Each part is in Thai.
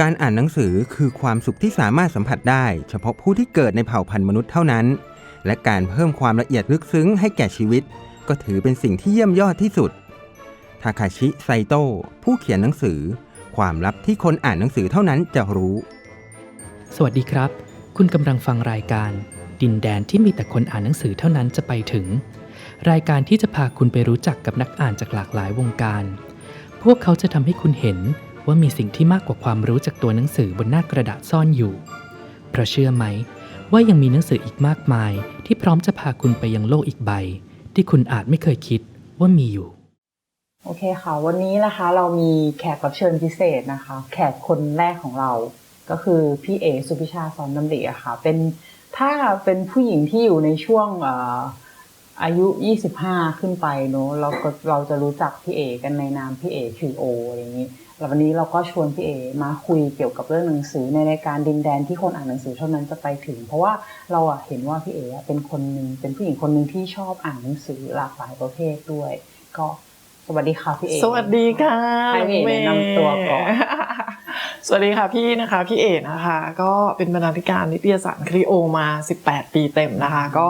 การอ่านหนังสือคือความสุขที่สามารถสัมผัสได้ เฉพาะผู้ที่เกิดในเผ่าพันธุ์มนุษย์เท่านั้น และการเพิ่มความละเอียดลึกซึ้งให้แก่ชีวิต ก็ถือเป็นสิ่งที่เยี่ยมยอดที่สุด ทาคาชิไซโตะผู้เขียนหนังสือ ความลับที่คนอ่านหนังสือเท่านั้นจะรู้ สวัสดีครับ คุณกำลังฟังรายการ ดินแดนที่มีแต่คนอ่านหนังสือเท่านั้นจะไปถึง รายการที่จะพาคุณไปรู้จักกับนักอ่านจากหลากหลายวงการ พวกเขาจะทำให้คุณเห็น ว่ามีสิ่งที่มากกว่าความรู้จากตัวหนังสือบนหน้ากระดาษซ่อนอยู่ เพราะเชื่อไหม ว่ายังมีหนังสืออีกมากมาย ที่พร้อมจะพาคุณไปยังโลกอีกใบ ที่คุณอาจไม่เคยคิดว่ามีอยู่ โอเคค่ะ วันนี้นะคะ เรามีแขกรับเชิญพิเศษนะคะ แขกคนแรกของเรา ก็คือพี่เอสุพิชาสอนดำริอะค่ะ เป็นถ้าเป็นผู้หญิงที่อยู่ในช่วงอ่ออายุ 25 ขึ้นไปเนอะเราก็เราจะรู้จักพี่เอกันในนามพี่เอคิวโออะไรอย่างนี้ แล้ววันนี้เราก็ชวนพี่เอมาคุยเกี่ยวกับเรื่องหนังสือในรายการดินแดนที่คนอ่านหนังสือเท่านั้นจะไปถึง เพราะว่าเราอะเห็นว่าพี่เออะเป็นคนหนึ่งเป็นผู้หญิงคนหนึ่งที่ชอบอ่านหนังสือหลากหลายประเภทด้วย ก็สวัสดีค่ะพี่เอสวัสดีค่ะให้พี่เอ๋แนะนำตัวก่อนสวัสดีค่ะพี่นะคะพี่เอ๋นะคะ ก็เป็นบรรณาธิการนิตยสารคริโอมา 18 ปีเต็มนะคะ ก็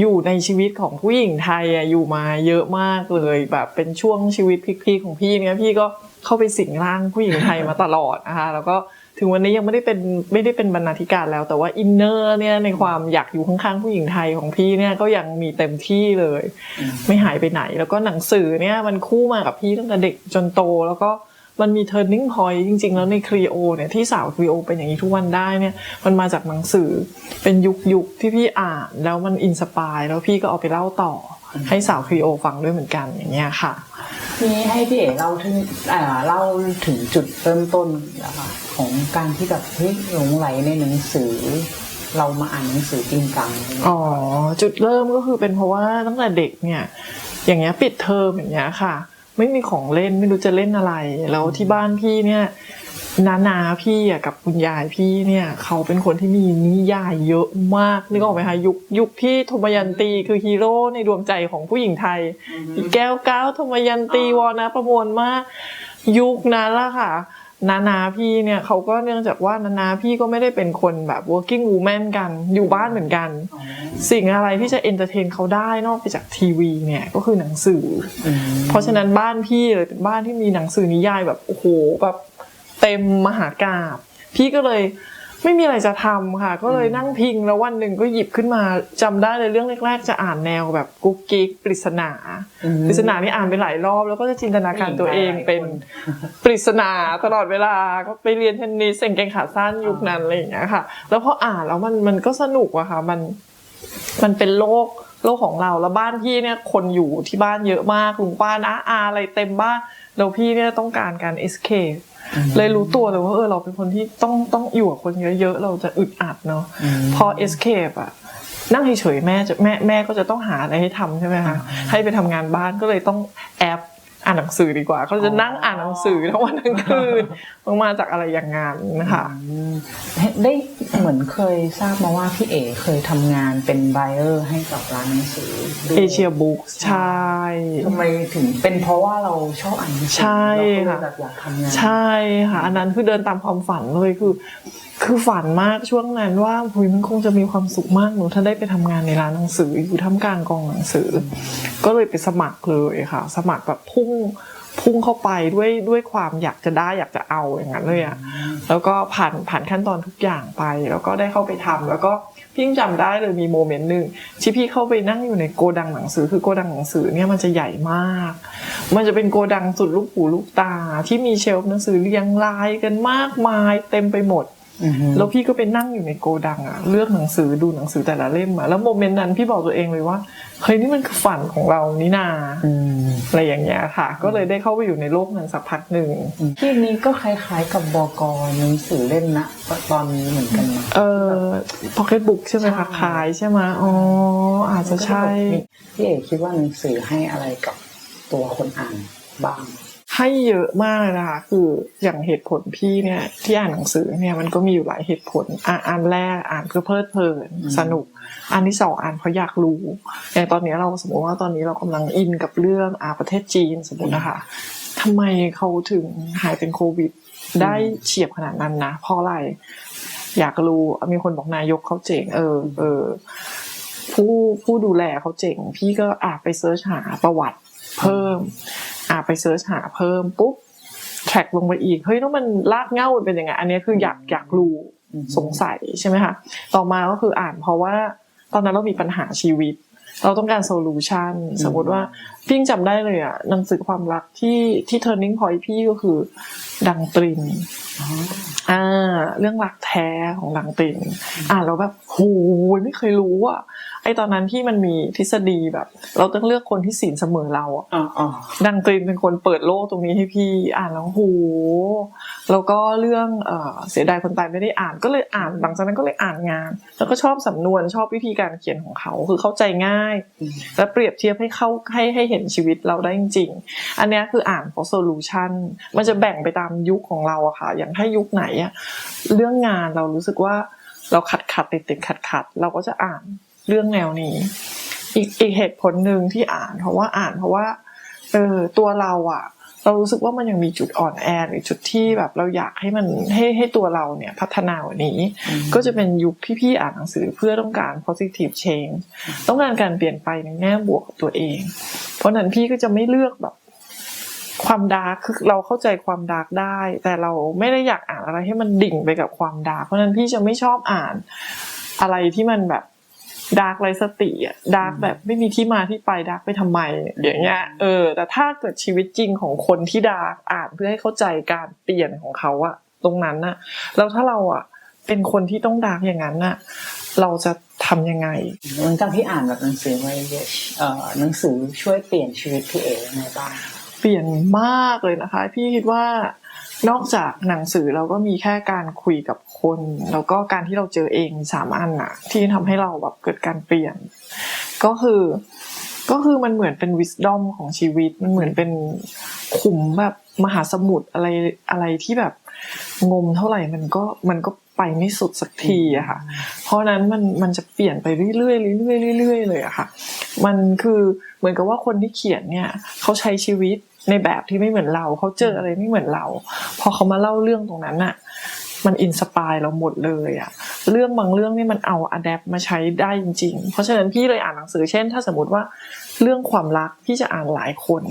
อยู่ในชีวิตของผู้หญิงไทยอะอยู่มาเยอะมากเลยแบบเป็นช่วงชีวิตพลิกๆของพี่เนี่ยพี่ก็ เข้าไปสิงร่างผู้หญิงไทยมาตลอดนะคะแล้วก็ถึงวันนี้ยังไม่ได้เป็นไม่ได้เป็นบรรณาธิการแล้ว แต่ว่าอินเนอร์เนี่ยในความอยากอยู่ข้างๆผู้หญิงไทยของพี่เนี่ยก็ยังมีเต็มที่เลย ไม่หายไปไหน แล้วก็หนังสือเนี่ยมันคู่มากับพี่ตั้งแต่เด็กจนโต แล้วก็มันมี turning point จริง ๆ แล้วในครีโอเนี่ยที่สาวครีโอเป็นอย่างนี้ทุกวันได้เนี่ยมันมาจากหนังสือเป็นยุคยุคที่พี่อ่านแล้วมันอินสปายแล้วพี่ก็เอาไปเล่าต่ออ ให้สาวครีโอฟังด้วยเหมือนกันอย่างเงี้ยค่ะทีนี้ให้พี่เอ๋เล่าถึงอ่าเล่าถึงจุดเริ่มต้นนะคะของการที่แบบเฮ้ยหลงไหลในหนังสือ เรามาอ่านหนังสือจริงจังอ๋อจุดเริ่มก็คือเป็นเพราะว่าตั้งแต่เด็กเนี่ย อย่างเงี้ยปิดเทอมอย่างเงี้ยค่ะ ไม่มีของเล่นไม่รู้จะเล่นอะไร แล้วที่บ้านพี่เนี่ย นานาพี่อะกับคุณยายพี่เนี่ยเขาเป็นคนที่มีนิยายเยอะมากนึกออกไหมคะยุคยุคที่ธมยันตีคือฮีโร่ในดวงใจของผู้หญิงไทยแก้วก้าวธมยันตีวอนะประมวลมาก ยุคนั้นละค่ะ นานาพี่เนี่ยเขาก็เนื่องจากว่านานาพี่ก็ไม่ได้เป็นคนแบบ working woman กันอยู่บ้านเหมือนกัน สิ่งอะไรที่จะเอนเตอร์เทนเขาได้นอกไปจากทีวีเนี่ยก็คือหนังสืออเพราะฉะนั้นบ้านพี่เลยเป็นบ้านที่มีหนังสือนิยายแบบโอ้โหแบบ เต็มมหากาบพี่ก็เลยไม่มีอะไรจะทำค่ะ ก็เลยนั่งพิงแล้ววันหนึ่งก็หยิบขึ้นมาจำได้เลยเรื่องแรก ๆ จะอ่านแนวแบบกุ๊กกิ๊กปริศนาปริศนานี่อ่านไปหลายรอบ แล้วก็จะจินตนาการตัวเองเป็นปริศนาตลอดเวลาก็ไปเรียนเทนนิสเซ็งเกงขาสั้นยุคนั้นอะไรอย่างเงี้ยค่ะ แล้วพออ่านแล้วมันมันก็สนุกอะค่ะ มันมันเป็นโลกโลกของเราแล้วบ้านพี่เนี่ยคนอยู่ที่บ้านเยอะมากลุงป้านะอาอะไรเต็มบ้านแล้วพี่เนี่ยต้องการการ escape เลยรู้ตัวเลยว่าเออเราเป็นคนที่ต้องต้องอยู่กับคนเยอะๆเราจะอึดอัดเนาะพอ escape อะนั่งเฉยๆแม่จะแม่แม่ก็จะต้องหาอะไรให้ทำใช่ไหมคะให้ไปทำงานบ้านก็เลยต้องแอปอ่านหนังสือดีกว่าเขาจะนั่งอ่านหนังสือทั้งวันทั้งคืน มันมาจากอะไรอย่างงานนะคะอืมได้เหมือนเคยทราบมาว่าพี่เอ๋เคยทำงานเป็นไบเออร์ให้กับร้านหนังสือด้วยเอเชียบุ๊กใช่ทำไมถึงเป็นเพราะว่าเราชอบอ่านหนังสือใช่เราก็เลยค่ะแบบอยากทำงานใช่ค่ะอันนั้นคือเดินตามความฝันเลยคือ คือฝันมากช่วงนั้นว่าหุยมันคงจะมีความสุขมากหนูถ้าได้ไปทำงานในร้านหนังสืออยู่ท่ามกลางกองหนังสือ ก็เลยไปสมัครเลยค่ะ สมัครแบบพุ่ง พุ่งเข้าไปด้วยด้วยความอยากจะได้อยากจะเอาอย่างนั้นเลยอะแล้วก็ผ่านผ่านขั้นตอนทุกอย่างไป แล้วก็ได้เข้าไปทำแล้วก็พี่ยังจำได้เลยมีโมเมนต์หนึ่งที่พี่เข้าไปนั่งอยู่ในโกดังหนังสือคือโกดังหนังสือเนี่ยมันจะใหญ่มาก มันจะเป็นโกดังสุดลูกหูลูกตา ที่มีเชลฟ์หนังสือเรียงรายกันมากมาย เต็มไปหมดอือฮึ แล้วพี่ก็ไปนั่งอยู่ในโกดังอะเลือกหนังสือดูหนังสือแต่ละเล่มอะแล้วโมเมนต์นั้นพี่บอกตัวเองเลยว่าเฮ้ยนี่มันคือฝันของเรานี่นาอืมอะไรอย่างเงี้ยค่ะ ก็เลยได้เข้าไปอยู่ในโลกนั้นสักพักหนึ่งที่นี้ก็คล้ายๆกับบกหนังสือเล่มนะตอนนี้เหมือนกันนะเออพ็อกเก็ตบุ๊กใช่ไหมคะใช่ขายใช่ไหมอ๋ออาจจะใช่พี่เอกคิดว่าหนังสือให้อะไรกับตัวคนอ่านบ้าง ให้เยอะมากเลยนะคะคืออย่างเหตุผลพี่เนี่ย ที่อ่านหนังสือเนี่ยมันก็มีอยู่หลายเหตุผลอะอันแรกอ่านเพื่อเพลิดเพลินอืมสนุก อันที่สองอ่านเพราะอยากรู้อย่างตอนนี้เราสมมติว่าตอนนี้เรากำลังอินกับเรื่องอาประเทศจีนสมมตินะคะทำไมเขาถึงหายเป็นโควิด ได้เฉียบขนาดนั้นนะเพราะอะไรอยากรู้มีคนบอกนายกเขาเจ๋งเออเออผู้ผู้ดูแลเขาเจ๋ง พี่ก็อาไปเซิร์ชหาประวัติเพิ่ม อาไปเซิร์ชหาเพิ่มปุ๊บแทร็กลงไปอีกเฮ้ยแล้วมันลากเหง้ามันเป็นยังไงอันนี้คืออยากอยากรู้อืมสงสัยใช่ไหมคะต่อมาก็คืออ่านเพราะว่าตอนนั้นเรามีปัญหาชีวิต เราต้องการโซลูชันสมมติว่าพี่ยังจำได้เลยอะหนังสือความรักที่ที่ turning point พี่ก็คือดังตรินอ๋ออ่า เรื่องรักแท้ของดังตริน อ่านแล้วแบบโหยไม่เคยรู้อะไอตอนนั้นที่มันมีทฤษฎีแบบ เราต้องเลือกคนที่ศีลเสมอเราอะอ๋ออ๋อดังตรินเป็นคนเปิดโลกตรงนี้ให้พี่อ่านแล้วโหแล้วก็เรื่องเอ่อเสียดายคนตายไม่ได้อ่านก็เลยอ่านหลังจากนั้นก็เลยอ่านงาน แล้วก็ชอบสำนวนชอบวิธีการเขียนของเขาคือเข้าใจง่ายอืมและเปรียบเทียบให้เข้าให้ให้เห็นชีวิตเราได้จริงๆอันเนี้ยคืออ่านเพราะโซลูชันมันจะแบ่งไปตามยุคของเราอะค่ะ อย่างถ้ายุคไหนอะเรื่องงานเรารู้สึกว่าเราขัดขัดติดติดขัดขัดเราก็จะอ่านเรื่องแนวนี้ อีกอีกเหตุผลหนึ่งที่อ่าน เพราะว่าอ่านเพราะว่าเออตัวเราอะเรารู้สึกว่ามันยังมีจุดอ่อนแอหรือจุดที่แบบเราอยากให้มันให้ให้ตัวเราเนี่ยพัฒนากว่านี้ ก็จะเป็นยุคที่พี่อ่านหนังสือเพื่อต้องการ positive change ต้องการการเปลี่ยนไปในแง่บวกกับตัวเอง เพราะฉะนั้นพี่ก็จะไม่เลือกแบบ ความดาร์กคือเราเข้าใจความดาร์กได้ แต่เราไม่ได้อยากอ่านอะไรให้มันดิ่งไปกับความดาร์กเพราะนั้นพี่จะไม่ชอบอ่านอะไรที่มันแบบดาร์กไรสติอะดาร์กแบบไม่มีที่มาที่ไปดาร์กไปทำไมอย่างเงี้ยเออ แต่ถ้าเกิดชีวิตจริงของคนที่ดาร์กอ่านเพื่อให้เข้าใจการเปลี่ยนของเขาอะตรงนั้นอะแล้วถ้าเราอะเป็นคนที่ต้องดาร์กอย่างนั้นอะเราจะทำยังไงหลังจากที่อ่านแบบหนังสือมาเยอะเอ่อหนังสือช่วยเปลี่ยนชีวิตพี่เอ๋ยังไงบ้าง ปลี่ยนมากเลยนะคะ พี่คิดว่านอกจากหนังสือเราก็มีแค่การคุยกับคน แล้วก็การที่เราเจอเองสามอันอะที่ทำให้เราแบบเกิดการเปลี่ยน ก็คือก็คือมันเหมือนเป็น wisdom ของชีวิต มันเหมือนเป็นขุมแบบมหาสมุทรอะไรอะไรที่แบบงมเท่าไหร่มันก็มันก็ไปไม่สุดสักทีอะค่ะ เพราะฉะนั้นมันมันจะเปลี่ยนไปเรื่อยๆเรื่อยๆเรื่อยๆเลยอะค่ะ มันคือเหมือนกับว่าคนที่เขียนเนี่ยเขาใช้ชีวิต ในแบบที่ไม่เหมือนเราเขาเจออะไรไม่เหมือนเรา พอเขามาเล่าเรื่องตรงนั้นอะมันอินสปายเราหมดเลยอะเรื่องบางเรื่องนี่มันเอาอะแดปมาใช้ได้จริง ๆ เพราะฉะนั้นพี่เลยอ่านหนังสือ เช่น ถ้าสมมติว่าเรื่องความรักพี่จะอ่านหลายคน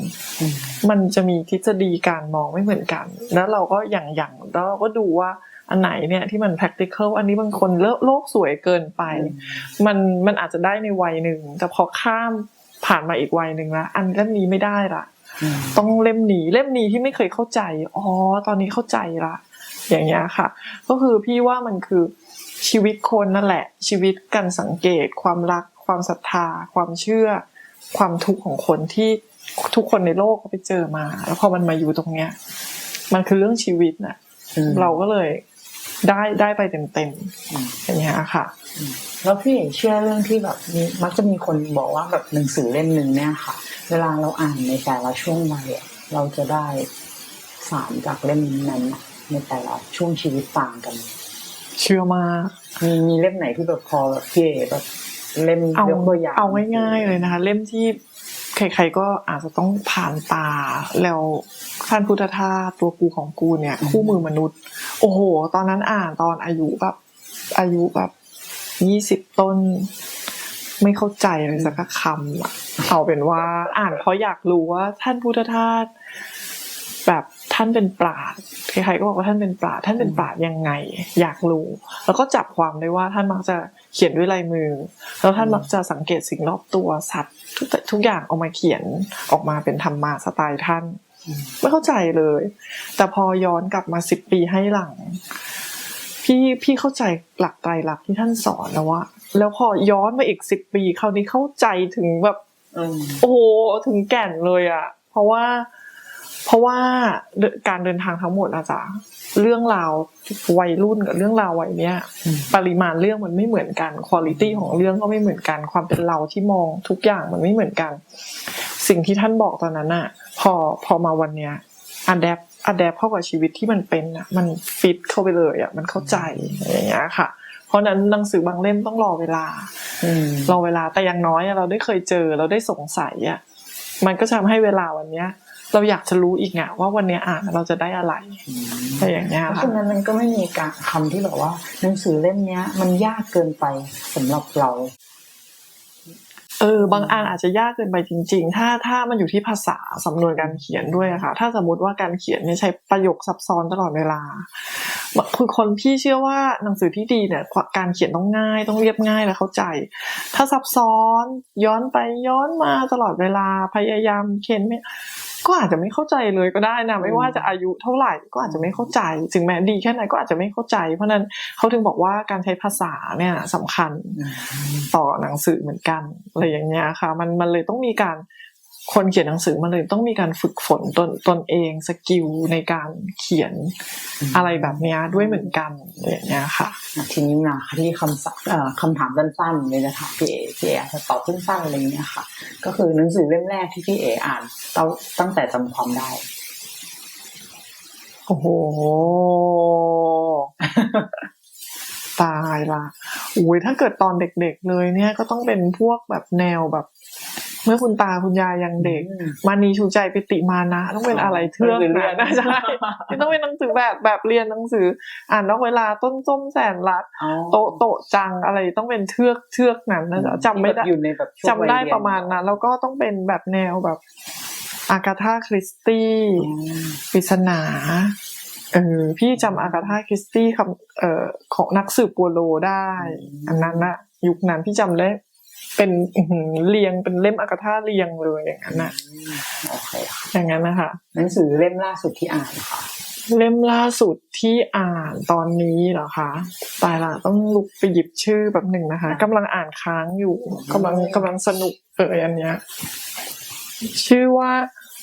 มันจะมีทฤษฎีการมองไม่เหมือนกัน แล้วเราก็อย่างอย่างแล้วเราก็ดูว่าอันไหนเนี่ยที่มัน practical อันนี้บางคนโลกโลกสวยเกินไป มันมันอาจจะได้ในวัยหนึ่งแต่พอข้ามผ่านมาอีกวัยหนึ่งล้วอันเล่มนี้ไม่ได้ละ ต้องเล่มนี้เล่มนี้ที่ไม่เคยเข้าใจอ๋อตอนนี้เข้าใจละอย่างเงี้ยค่ะ ก็คือพี่ว่ามันคือชีวิตคนนั่นแหละ ชีวิตการสังเกต ความรัก ความศรัทธา ความเชื่อ ความทุกข์ของคนที่ทุกคนในโลกเขาไปเจอมา แล้วพอมันมาอยู่ตรงเนี้ย มันคือเรื่องชีวิตน่ะอืมเราก็เลยได้ได้ไปเต็มอืมๆอย่างเงี้ยค่ะ แล้วพี่เอ๋เชื่อเรื่องที่แบบมีมักจะมีคนบอกว่าแบบหนังสือเล่มหนึ่งเนี่ยค่ะ เวลาเราอ่านในแต่ละช่วงวัยอะเราจะได้สารจากเล่มนั้นอะในแต่ละช่วงชีวิตต่างกัน เชื่อมากมีมีเล่มไหนที่แบบพอแบบพี่เอ๋แบบเล่มเอายกตัวอย่างเอาง่ายๆเลยนะคะ เล่มที่ใครๆก็อาจจะต้องผ่านตา แล้วท่านพุทธทาสตัวกูของกูเนี่ย คู่มือมนุษย์ โอ้โห ตอนนั้นอ่านตอนอายุแบบอายุแบบ ยี่สิบต้น ไม่เข้าใจเลยสักคำอะเอาเป็นว่าอ่านเพราะอยากรู้ว่าท่านพุทธทาสแบบท่านเป็นปราชญ์ใครๆก็บอกว่าท่านเป็นปราชญ์ท่านเป็นปราชญ์ยังไง อยากรู้ แล้วก็จับความได้ว่าท่านมักจะเขียนด้วยลายมือ แล้วท่านมักจะสังเกตสิ่งรอบตัวสัตว์ทุกทุกอย่างเออกมาเขียนออกมาเป็นธรรมะสไตล์ท่าน ไม่เข้าใจเลย แต่พอย้อนกลับมาสิบปีให้หลัง พี่พี่เข้าใจหลักไตรลักษณ์ที่ท่านสอนแล้วว่าแล้วพอย้อนมาอีกสิบปีคราวนี้เข้าใจถึงแบบอืมโอ้โหถึงแก่นเลยอะเพราะว่า เพราะว่าเดินการเดินทางทั้งหมดอะจ๊ะเรื่องราววัยรุ่นกับเรื่องราววัยเนี้ยอืมปริมาณเรื่องมันไม่เหมือนกันคุณ i t y ของเรื่องก็ไม่เหมือนกัน ความเป็นเราที่มองทุกอย่างมันไม่เหมือนกัน สิ่งที่ท่านบอกตอนนั้นอะพอพอมาวันเนี้ยอัดแอป อัดแอปเข้ากับชีวิตที่มันเป็นอะมันฟิตเข้าไปเลยอะมันเข้าใจอย่างเงี้ยค่ะ เพราะฉะนั้นหนังสือบางเล่มต้องรอเวลาอืมรอเวลาแต่อย่างน้อยอะเราได้เคยเจอเราได้สงสัยอะมันก็จะทำให้เวลาวันเนี้ย เราอยากจะรู้อีกอะว่าวันเนี้ยอ่านเราจะได้อะไรอืมออะไรอย่างเงี้ยเพราะค่ะฉะนั้นมันก็ไม่มีการคำที่แบบว่าหนังสือเล่มเนี้ย มันยากเกินไปสำหรับเรา เออบางอันอาจจะยากเกินไปจริง ๆ ถ้าถ้ามันอยู่ที่ภาษาสำนวนการเขียนด้วยอะค่ะ ถ้าสมมติว่าการเขียนเนี่ยใช้ประโยคซับซ้อนตลอดเวลาคือคนพี่เชื่อว่าหนังสือที่ดีเนี่ยการเขียนต้องง่าย ต้องเรียบง่ายและเข้าใจ ถ้าซับซ้อนย้อนไปย้อนมาตลอดเวลาพยายามเขียนไม่ ก็อาจจะไม่เข้าใจเลยก็ได้นะไม่ว่าจะอายุเท่าไหร่ก็อาจจะไม่เข้าใจถึงแม้ดีแค่ไหนก็อาจจะไม่เข้าใจ เพราะฉะนั้นเขาถึงบอกว่าการใช้ภาษาเนี่ยสำคัญต่อหนังสือเหมือนกันอะไรอย่างเงี้ยค่ะ มันมันเลยต้องมีการ คนเขียนหนังสือมันเลยต้องมีการฝึกฝนตนตนเองสกิลในการเขียนอืมอะไรแบบเนี้ยด้วยเหมือนกันอะไรอย่างเงี้ยค่ะ ทีนี้มาที่คำศัพท์เอ่อคำถามสั้นๆเลยนะคะพี่เอพี่เออาจจะตอบสั้นๆอะไรอย่างเงี้ยค่ะ ก็คือหนังสือเล่มแรกที่พี่เออ่านเต้าตั้งแต่จำความได้โอ้โหตายละอุ้ยถ้าเกิดตอนเด็กๆเลยเนี่ยก็ต้องเป็นพวกแบบแนวแบบ เมื่อคุณตาคุณยายยังเด็ก มานีชูใจปิติมานะ ต้องเป็นอะไรเทือกหนังสือเรียนนะใช่ที่ต้องเป็นหนังสือแบบแบบเรียนหนังสือ อ่านนอกเวลาต้นส้มแสนรัดอ๋อโตะโตะจังอะไรต้องเป็นเทือกเทือกนั้นนะจ๊ะจำไม่ได้ที่แบบอยู่ในแบบช่วงจำได้วัยเยนประมาณนั้นแล้วก็ต้องเป็นแบบแนวแบบอากาธาคริสตี้อืมปริศนาเออพี่จำอากาธาคริสตี้คำเอ่อของนักสืบปัวโลได้ อันนั้นนะยุคนั้นพี่จำได้ เป็นอื้อหือเรียงเป็นเล่มอากาธาเรียงเลยอย่างนั้นนะโอเคค่ะอย่างนั้นนะคะหนังสือเล่มล่าสุดที่อ่านค่ะเล่มล่าสุดที่อ่านตอนนี้เหรอคะตายละต้องลุกไปหยิบชื่อแบบหนึ่งนะคะกำลังอ่านค้างอยู่กำลังกำลังสนุกเอออันเนี้ยชื่อว่า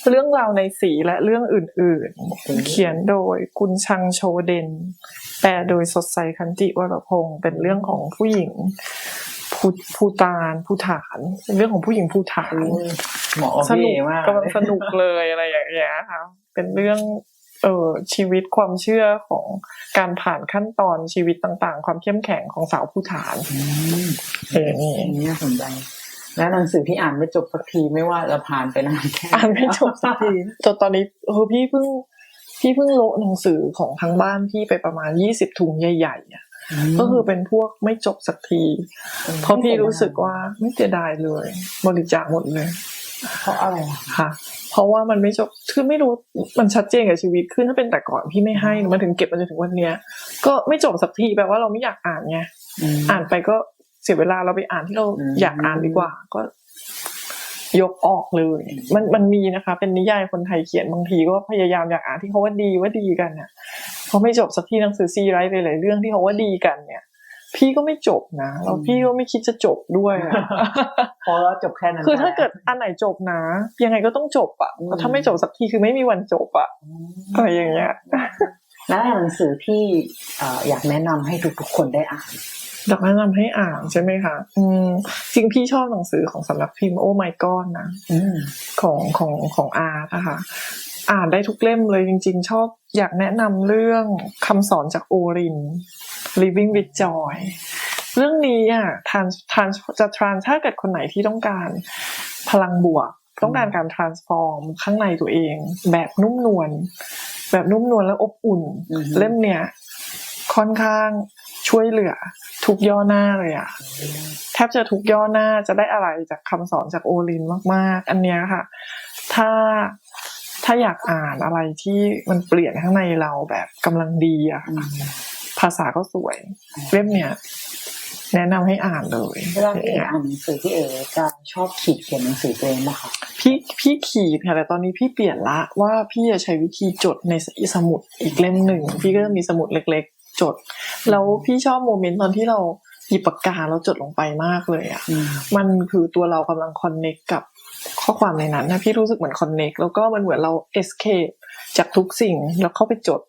เรื่องราวในสีและเรื่องอื่นๆ เขียนโดยคุณชังโชเดนแปลโดยสดใสคันติวรพงศ์เป็นเรื่องของผู้หญิง ภูภูตานภูฐานเป็นเรื่องของผู้หญิงภูฐานเหมาะกับสพี่นุเอกมากกำลังสนุกเลยอะไรอย่างเงี้ยค่ะเป็นเรื่องเอ่อชีวิตความเชื่อของการผ่านขั้นตอนชีวิตต่างๆ ความเข้มแข็งของสาวผู้ฐานอืมเออนี่อันนี้น่าสนใจ และหนังสือที่อ่านไม่จบสักทีไม่ว่าจะผ่านไปนานแค่หอ่านไม่จบสักทีจนตอนนี้เออพี่เพิ่งพี่เพิ่งโละหนังสือของทางบ้านพี่ไปประมาณยี่สิบถุงใหญ่ๆอะ ก็คือเป็นพวกไม่จบสักทีเพราะพี่รู้สึกว่าไม่เสียดายเลย บริจาคหมดเลย เพราะอะไรอะค่ะ เพราะว่ามันไม่จบคือไม่รู้มันชัดเจนกับชีวิตขึ้นถ้าเป็นแต่ก่อนพี่ไม่ให้มันถึงเก็บมาจนถึงวันเนี้ย ก็ไม่จบสักทีแปลว่าเราไม่อยากอ่านไงมอ่านไปก็เสียเวลาเราไปอ่านที่เราอืมอยากอ่านดีกว่า ก็ยกออกเลย มันมันมีนะคะ เป็นนิยายคนไทยเขียนบางทีก็พยายามอยากอ่านที่เขาว่าดีว่าดีกันเนี่ย พอไม่จบสักทีหนังสือซีไรต์หลายๆเรื่องที่เขาว่าดีกันเนี่ยพี่ก็ไม่จบนะแล้วพี่ก็ไม่คิดจะจบด้วยอะพอแล้วจบแค่นั้นคือถ้าเกิดอันไหนจบนะ ยังไงก็ต้องจบอะอืมถ้าไม่จบสักทีคือไม่มีวันจบอะอะไรอย่างเงี้ยและหนังสือที่เอ่ออยากแนะนำให้ทุกๆคนได้อ่านอยากแนะนำให้อ่านใช่ไหมคะอืมจริงพี่ชอบหนังสือของสำนักพิมพ์โอ้ไมก้อนนะอืมของของของอาร์ตนะคะ อ่านได้ทุกเล่มเลยจริง ๆ ชอบอยากแนะนำเรื่องคำสอนจากโอริน Living with Joy เรื่องนี้อะทานทานจะทรานถ้าเกิดคนไหนที่ต้องการพลังบวก ต้องการการ transform ข้างในตัวเอง แบบนุ่มนวลแบบนุ่มนวลและอบอุ่นอืมเล่มเนี้ยค่อนข้างช่วยเหลือทุกย่อหน้าเลยอะแทบจะทุกย่อหน้าจะได้อะไรจากคำสอนจากโอลินมาก ๆ อันเนี้ยค่ะ ถ้า ถ้าอยากอ่านอะไรที่มันเปลี่ยนข้างในเราแบบกำลังดีอะอืค่ะมภาษาก็สวย เล่มเนี้ยแนะนำให้อ่านเลยเวลาพี่เออ่านหนังสือพี่เอจะชอบขีดเขียนหนังสือตัวเองปะคะพี่พี่ขีดค่ะแต่ตอนนี้พี่เปลี่ยนละว่าพี่จะใช้วิธีจดในสมุดอีกเล่มหนึ่งพี่ก็จะมีสมุดเล็ก ๆ จด แล้วพี่ชอบโมเมนต์ตอนที่เราหยิบปากกาแล้วจดลงไปมากเลยอะอืมมันคือตัวเรากำลังคอนเน็กกับ ข้อความในนั้นนะพี่รู้สึกเหมือนคอนเน็กแล้วก็มันเหมือนเราเอสเคปจากทุกสิ่งแล้วเข้าไปจด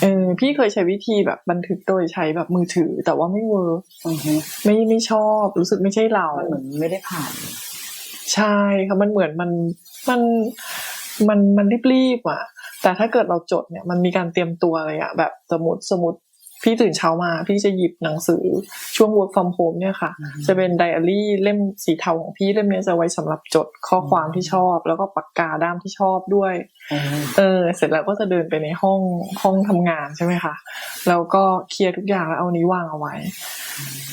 เออพี่เคยใช้วิธีแบบบันทึกโดยใช้แบบมือถือ แต่ว่าไม่เวิร์กอือฮึไม่ไม่ชอบรู้สึกไม่ใช่เรามันเหมือนไม่ได้ผ่าน ใช่ค่ะมันเหมือนมันมันมันมันรีบๆอะแต่ถ้าเกิดเราจดเนี่ยมันมีการเตรียมตัวอะไรอะแบบสมมติสมมติ พี่ตื่นเช้ามา พี่จะหยิบหนังสือช่วง work from home เนี่ยค่ะอืมจะเป็นไดอารี่เล่มสีเทาของพี่เล่มเนี้ยจะไว้สำหรับจดข้อความที่ชอบ แล้วก็ปากกาด้ามที่ชอบด้วยอืมเออ เสร็จแล้วก็จะเดินไปในห้องห้องทำงานใช่ไหมคะแล้วก็เคลียร์ทุกอย่างแล้วเอานี้วางเอาไว้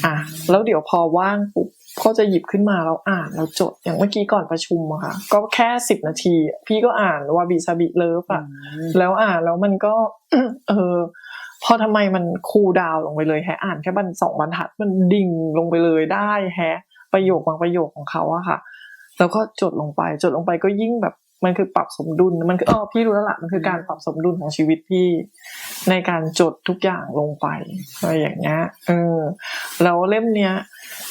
อะแล้วเดี๋ยวพอว่างปุ๊บก็จะหยิบขึ้นมาแล้วอ่านแล้วจดอย่างเมื่อกี้ก่อนประชุมอะค่ะ ก็แค่สิบนาที พี่ก็อ่านวาบิซาบิเลิฟอะแล้วอ่านแล้วมันก็ เออ พอทำไมมันคูลดาวลงไปเลยแฮะอ่านแค่บันสองบรรทัดมันดิ่งลงไปเลยได้แฮะประโยคบางประโยคของเขาอะค่ะ แล้วก็จดลงไปจดลงไปก็ยิ่งแบบมันคือปรับสมดุลมันคืออ๋อพี่รู้แล้วล่ะมันคือการปรับสมดุลของชีวิตพี่ ในการจดทุกอย่างลงไปอะไรอย่างเงี้ยเออแล้วเล่มเนี้ย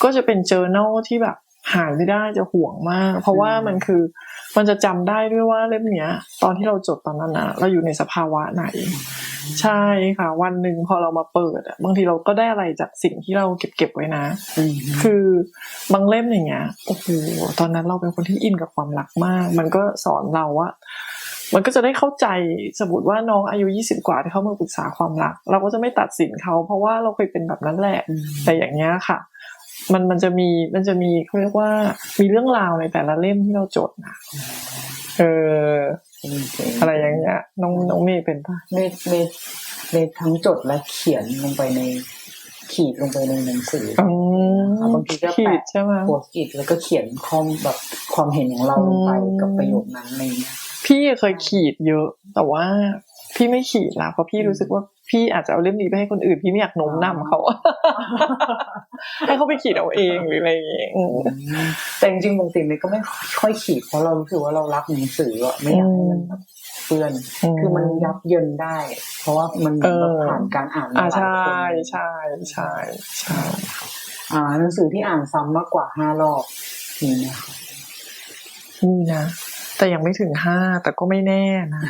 ก็จะเป็น journal ที่แบบหายไม่ได้จะห่วงมาก เพราะว่ามันคือมันจะจำได้ด้วยว่าเล่มเนี้ย ตอนที่เราจดตอนนั้นนะเราอยู่ในสภาวะไหน ใช่ค่ะ วันหนึ่งพอเรามาเปิดอะบางทีเราก็ได้อะไรจากสิ่งที่เราเก็บเก็บไว้นะมคือบางเล่มอย่างเงี้ยโอ้โหตอนนั้นเราเป็นคนที่อินกับความรักมาก มันก็สอนเราว่ามันก็จะได้เข้าใจสมมติว่าน้องอายุยี่สิบกว่าที่เขามาปรึกษาความรัก เราก็จะไม่ตัดสินเขา เพราะว่าเราเคยเป็นแบบนั้นแหละอืมแต่อย่างเงี้ยค่ะ มันมันจะมีมันจะมีเขาเรียกว่ามีเรื่องราวในแต่ละเล่มที่เราจดนะเออ อะไรอย่างเงี้ยน้องน้องเมย์เป็นปะเมดเมดเมดทั้งจดและเขียนลงไปใน ขีดลงไปในหนังสือออืมบางทีก็ขีดแปะใช่ไหมโพสต์อิทแล้วก็เขียนคอมแบบความเห็นของเราลงไปอืมกับประโยคนั้นอะไรเงี้ยพี่เคยขีดเยอะ แต่ว่าพี่ไม่ขีดละเพราะพี่รู้สึกว่า พี่อาจจะเอาเล่มนี้ไปให้คนอื่นพี่ไม่อยากโน้มนำเขา ให้เขาไปขีดเอาเองหรืออะไรอย่างเงี้ยอืมแต่จริงๆปกติเมย์ก็ไม่ค่อยขีดเพราะเรารู้สึกว่าเรารักหนังสืออะไม่อยากให้มันแบบเปื้อน คือมันยับเยินได้ เพราะว่ามันเหมือนแบบผ่านการอ่านอ่ามาหลายใช่คนใช่ใช่ใช่อ่าหนังสือที่อ่านซ้ำมากกว่าห้ารอบนี่นะคะนี่นะแต่ยังไม่ถึงห้าแต่ก็ไม่แน่นะ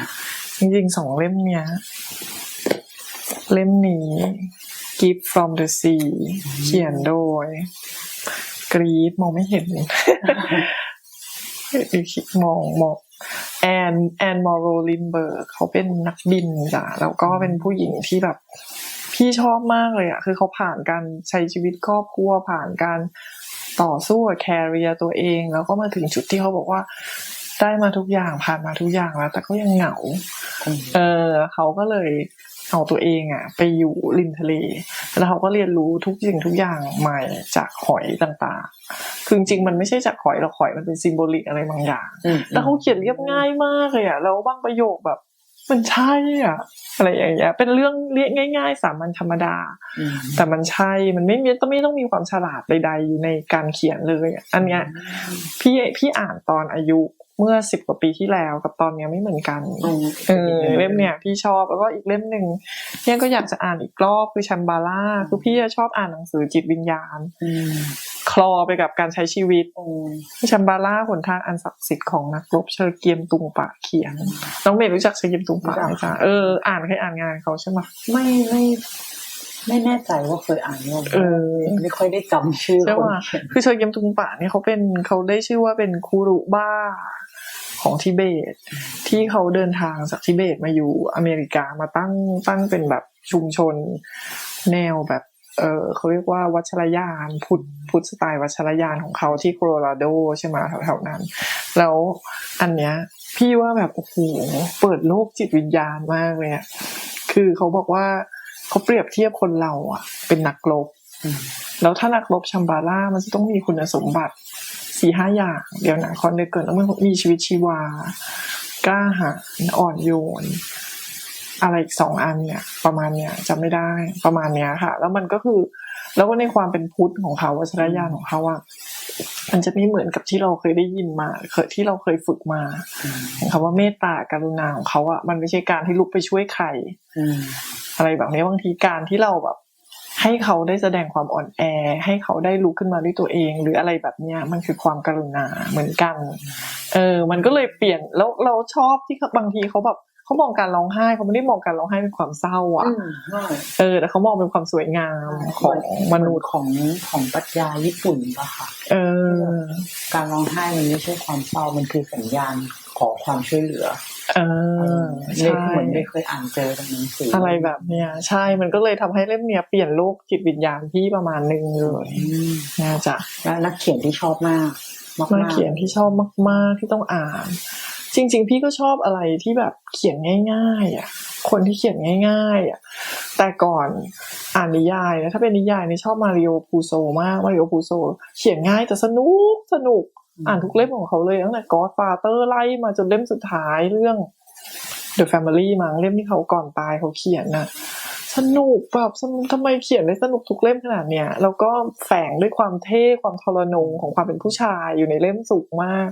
จริงๆสองเล่มเนี้ย เล่มนี้ Gift from the Sea เขียนโดย กรีดมองไม่เห็นมองมองแอนแอนมอร์โรลินเบิร์กเขาเป็นนักบินจ้ะแล้วก็เป็นผู้หญิงที่แบบพี่ชอบมากเลยอะคือเขาผ่านการใช้ชีวิตครอบครัวผ่านการต่อสู้กับแคริเอร์ตัวเอง แล้วก็มาถึงจุดที่เขาบอกว่าได้มาทุกอย่างผ่านมาทุกอย่างแล้ว แต่ก็ยังเหงาอืมเออเขาก็เลย เอาตัวเองอะไปอยู่ริมทะเล แล้วเขาก็เรียนรู้ทุกสิ่งทุกอย่างใหม่จากหอยต่างๆ คือจริงๆมันไม่ใช่จากหอยหรอกหอยมันเป็นซิมโบลิกอะไรบางอย่างอืมแต่เขาเขียนเรียบง่ายมากเลยอะแล้วบางประโยคแบบมันใช่อะอะไรอย่างเงี้ยเป็นเรื่องเรียกง่าย ๆ สามัญธรรมดาอืมแต่มันใช่มันไม่มีต้องไม่ต้องมีความฉลาดใดๆอยู่ในการเขียนเลยอะอันเนี้ยพี่พี่อ่านตอนอายุ เมื่อสิบกว่าปีที่แล้วกับตอนเนี้ยไม่เหมือนกันอืมเออเล่มเนี้ยพี่ชอบแล้วก็อีกเล่มหนึ่งเนี่ยก็อยากจะอ่านอีกรอบคือชัมบาร่าคือพี่ชอบอ่านหนังสือจิตวิญญาณอืมคลอไปกับการใช้ชีวิตอืมชัมบาร่าหนทางอันศักดิ์สิทธิ์ของนักรบเชอเกียมตุงปะเขียนน้องเมย์รู้จักเชอเกียมตุงปะไหมจ๊ะเอออ่านเคยอ่านงานเขาใช่ไหมไม่ไม่ไม่แน่ใจว่าเคยอ่านว่าเออไม่ค่อยได้จำชื่อใช่คนป่ะเขียนคือเชอเกียมตุงปะเนี่ยเขาเป็นเขาได้ชื่อว่าเป็นคูรุบ้า ของทิเบต ที่เขาเดินทางจากทิเบตมาอยู่อเมริกามาตั้งตั้งเป็นแบบชุมชนแนวแบบ เออเขาเรียกว่าวัชรยานพุทธพุทธสไตล์วัชรยานของเขาที่โคโลราโดใช่ไหมแถวๆนั้น แล้วอันเนี้ยพี่ว่าแบบโอ้โหเปิดโลกจิตวิญญาณมากเลยอะคือเขาบอกว่าเขาเปรียบเทียบคนเราอะเป็นนักรบแล้วถ้านักรบชัมบาร่ามันจะต้องมีคุณสมบัติ สี่ห้าอย่าง เดี๋ยวนะคอนเดเกิดแล้วมันมีชีวิตชีวากล้าหาญอ่อนโยน อะไรอีกสองอันเนี่ย ประมาณเนี้ยจำไม่ได้ประมาณเนี้ยค่ะ แล้วมันก็คือ แล้วก็ในความเป็นพุทธของเขาวัชรยานของเขาอะมันจะไม่เหมือนกับที่เราเคยได้ยินมาเคยที่เราเคยฝึกมาอืมคำว่าเมตตากรุณาของเขาอะมันไม่ใช่การที่ลุกไปช่วยใครอืมอะไรแบบนี้บางทีการที่เราแบบ ให้เขาได้แสดงความอ่อนแอ ให้เขาได้ลุกขึ้นมาด้วยตัวเอง หรืออะไรแบบเนี้ยมันคือความกรุณาเหมือนกัน เออ มันก็เลยเปลี่ยนแล้วเราชอบที่เขาบางทีเขาแบบเขามองการร้องไห้เขาไม่ได้มองการร้องไห้เป็นความเศร้าอะอืมใช่เออแต่เขามองเป็นความสวยงามของมนุษย์ของของปรัชญาญี่ปุ่นปะค่ะเออ การร้องไห้มันไม่ใช่ความเศร้ามันคือสัญญาณขอความช่วยเหลือ เออเรียใช่กเหมือนได้เคยอ่านเจอตรงหนังสืออะอะไรแบบเนี้ยใช่มันก็เลยทำให้เล่มเนี้ยเปลี่ยนโลกจิตวิญญาณพี่ประมาณหนึงเลยน่าจะและนักเขียนที่ชอบมากมากๆนักเขียนที่ชอบมาก ๆ ที่ต้องอ่าน จริง ๆ พี่ก็ชอบอะไรที่แบบเขียนง่าย ๆ อะ คนที่เขียนง่าย ๆ อะ แต่ก่อนอ่านนิยายนะถ้าเป็นนิยายนี่ชอบมาริโอพูโซมากมาริโอพูโซ เขียนง่ายแต่สนุกสนุก อ่านทุกเล่มของเขาเลยตั้งแต่ Godfather ไล่มาจนเล่มสุดท้ายเรื่อง The Family มั้งเล่มที่เขาก่อนตายเขาเขียนน่ะ สนุกแบบสนุกทำไมเขียนได้สนุกทุกเล่มขนาดเนี้ยแล้วก็แฝงด้วยความเท่ความทรนงของความเป็นผู้ชายอยู่ในเล่มสูงมาก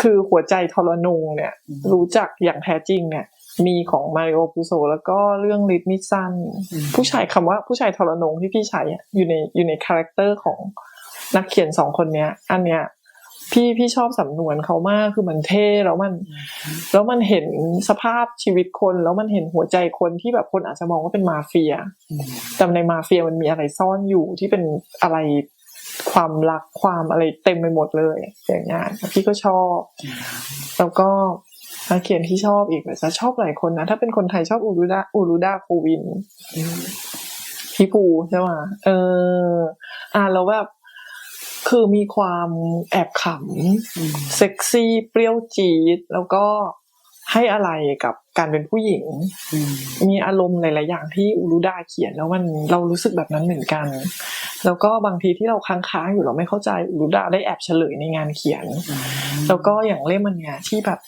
คือหัวใจทรนงเนี่ยอืมรู้จักอย่างแท้จริงเนี่ยมีของมาริโอพูโซแล้วก็เรื่องลิทนิสันอืมผู้ชายคำว่าผู้ชายทรนงที่พี่ใช้อะอยู่ในอยู่ในคาแรคเตอร์ของนักเขียนสองคนเนี้ย อันเนี้ย พี่พี่ชอบสำนวนเขามากคือมันเท่แล้วมัน แล้วมันเห็นสภาพชีวิตคน แล้วมันเห็นหัวใจคนที่แบบคนอาจจะมองว่าเป็นมาเฟียอืมแต่ในมาเฟียมันมีอะไรซ่อนอยู่ที่เป็นอะไรความรักความอะไรเต็มไปหมดเลยอย่างเงี้ยพี่ก็ชอบ แล้วก็นักเขียนที่ชอบอีกจะชอบหลายคนนะถ้าเป็นคนไทยชอบอูรุดาอูรุดาโควินพี่ปูใช่ไหมเออ อ่านแล้วแบบ คือมีความแอบขอืมำเซ็กซี่เปรี้ยวจี๊ดแล้วก็ให้อะไรกับการเป็นผู้หญิงอืมมีอารมณ์หลาย ๆ อย่างที่อูรุดาเขียนแล้วมันเรารู้สึกแบบนั้นเหมือนกัน แล้วก็บางทีที่เราค้างๆอยู่เราไม่เข้าใจอูรุดาได้แอบเฉลยในงานเขียน แล้วก็อย่างเล่มมันเนี่ยที่แบบ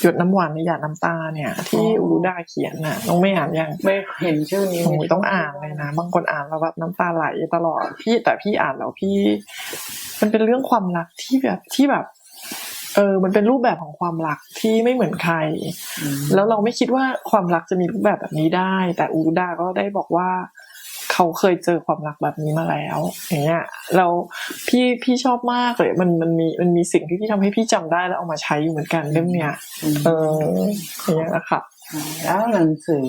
หยดน้ำหวานในหยาดน้ำตาเนี่ย ที่อูรุดาเขียนน่ะน้องไม่อ่านยังไม่เห็นชื่อนี้โอ้ยต้องอ่านเลยนะ บางคนอ่านแล้วแบบน้ำตาไหลตลอดพี่แต่พี่อ่านแล้วพี่ มันเป็นเรื่องความรักที่แบบที่แบบ เออ มันเป็นรูปแบบของความรักที่ไม่เหมือนใครอืมแล้วเราไม่คิดว่าความรักจะมีรูปแบบแบบนี้ได้ แต่อูดาก็ได้บอกว่า เขาเคยเจอความรักแบบนี้มาแล้ว อย่างเงี้ยเราพี่พี่ชอบมากเลย มันมันมีมันมีสิ่งที่พี่ทำให้พี่จำได้แล้วเอามาใช้อยู่เหมือนกันเล่มเนี้ยเอออย่างเงี้ยนะคะแล้วหนังสือ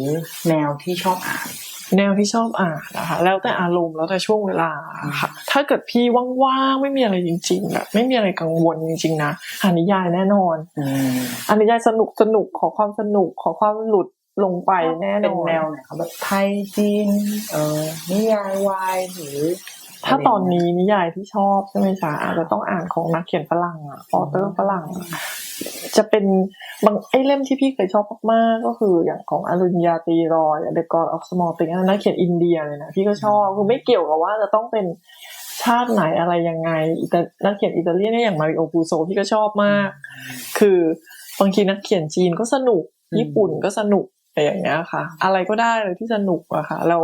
แนวที่ชอบอ่าน แนวที่ชอบอ่านนะคะแล้วแต่อารมณ์แล้วแต่ช่วงเวลาค่ะ ถ้าเกิดพี่ว่างๆไม่มีอะไรจริงๆแบบไม่มีอะไรกังวลจริงๆนะอ่านนิยายแน่นอนอืมอ่านนิยายสนุกสนุกขอความสนุกขอความหลุด ลงไปแน่นเป็นอนแนวไหนครับแบบไทยจีนเออนิยายวายหรือ ถ้าตอนนี้นิยายที่ชอบใช่ไหมจ๊ะอาจจะต้องอ่านของนักเขียนฝรั่งอะออเตอร์ฝรั่งอะจะเป็นบางไอ้เล่มที่พี่เคยชอบมากๆก็คืออย่างของอรุณยาตีรอย The God of Small Things อันนั้นนักเขียนอินเดียเลยนะพี่ก็ชอบคือไม่เกี่ยวกับว่าจะต้องเป็นชาติไหนอะไรยังไงแต่นักเขียนอิตาเลียนเนี่ยอย่างมาริโอปูโซพี่ก็ชอบมาก คือบางทีนักเขียนจีนก็สนุกอืมญี่ปุ่นก็สนุก อะไรอย่างเงี้ยค่ะ อะไรก็ได้เลยที่สนุกอะค่ะ แล้ว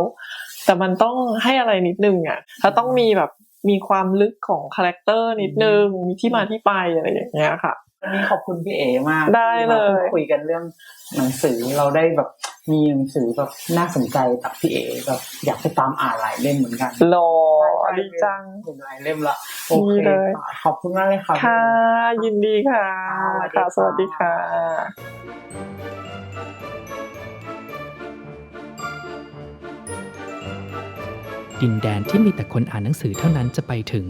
แต่มันต้องให้อะไรนิดนึงอะถ้าต้องมีแบบมีความลึกของคาแรคเตอร์นิดนึงมีที่มาที่ไปอะไรอย่างเงี้ยค่ะวันนี้ขอบคุณพี่เอมากได้เลยที่มาพูดคุยกันเรื่องหนังสือเราได้แบบมีหนังสือแบบน่าสนใจจากพี่เอแบบอยากไปตามอ่านหลายเล่มเหมือนกันรอใช่ดีจังเห็นหลายเล่มละโอดีเคเลยค่ะขอบคุณมากเลยค่ะค่ะยินดีค่ะค่ะค่ะสสวัวัสสดีดีค่ะค่ะ ดินแดนที่มีแต่คนอ่านหนังสือเท่านั้นจะไปถึง